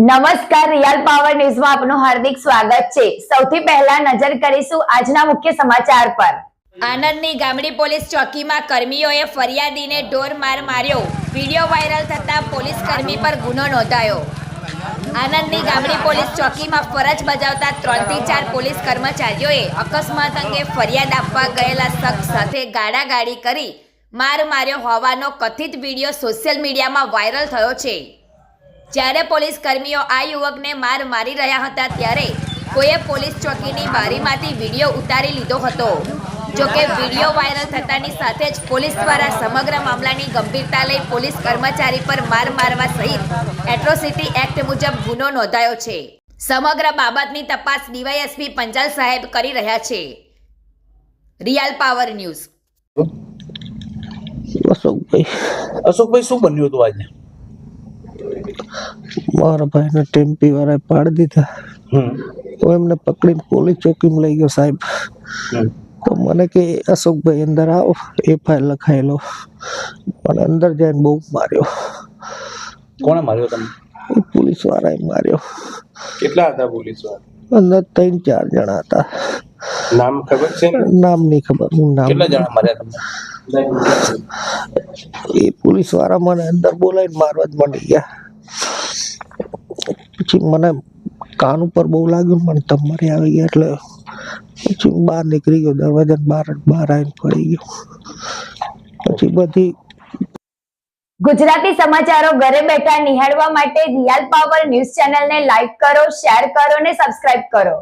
નમસ્કાર real power ન્યૂઝમાં આપનું હાર્દિક સ્વાગત છે. સૌથી પહેલા નજર કરીશું આજના મુખ્ય સમાચાર પર. આનંદની ગામડી પોલીસ ચોકીમાં કર્મીઓએ ફરિયાદીને ઢોર માર માર્યો. વીડિયો વાયરલ થતાં પોલીસ કર્મી પર ગુનો નોંધાયો. આનંદની ગામડી પોલીસ ચોકીમાં ફરજ બજાવતા ત્રણથી ચાર પોલીસ કર્મચારીઓએ અકસ્માત અંગે ફરિયાદ આપવા ગયેલા શખ્સ સાથે ગાડાગાડી કરી માર માર્યો હોવાનો કથિત વીડિયો સોશિયલ મીડિયામાં વાયરલ થયો છે. જ્યારે પોલીસ કર્મીઓ આ યુવકને માર મારી રહ્યા હતા ત્યારે કોઈએ પોલીસ ચોકીની બારીમાંથી વીડિયો ઉતારી લીધો હતો. જોકે વીડિયો વાયરલ થતાની સાથે જ પોલીસ દ્વારા સમગ્ર મામલાની ગંભીરતા લઈ પોલીસ કર્મચારી પર માર મારવા સહિત એટ્રોસિટી એક્ટ મુજબ ગુનો નોંધાયો છે. સમગ્ર બાબતની તપાસ ડીવાયએસપી પંચાલ સાહેબ કરી રહ્યા છે. Real Power News. Ashokbhai. Ashokbhai શું બન્યું હતું આજે? મારા ભાઈને ટેમ્પી વાળાએ પાડી દીધા. તો એમને પકડીને પોલીસ ચોકીમાં લઈ ગયો સાહેબ. તો મને કે અશોકભાઈ અંદર આવો એફઆઈઆર લખાયેલો મને અંદર જઈને બહુ માર્યો. કોણે માર્યો તમે એ પોલીસ વાળાએ માર્યો. કેટલા હતા પોલીસ અંદર ત્રણ ચાર જણા હતા. નામ ખબર છે નામ નહીં ખબર હું નામ કેટલા જણા માર્યા તમને? એ પોલીસવાળા મને અંદર બોલાવીને મારવા જ મળી ગયા. પછી મને કાન ઉપર બહુ લાગ્યું મને તમારી આવી ગયા એટલે પછી બહાર નીકળી ગયો. દરવાજા બહાર બહાર આવીને પડી ગયો. પછી બધી ગુજરાતી સમાચારો ઘરે બેઠા નિહાળવા માટે રિયલ પાવર ન્યૂઝ ચેનલને લાઈક કરો, શેર કરો અને સબસ્ક્રાઇબ કરો.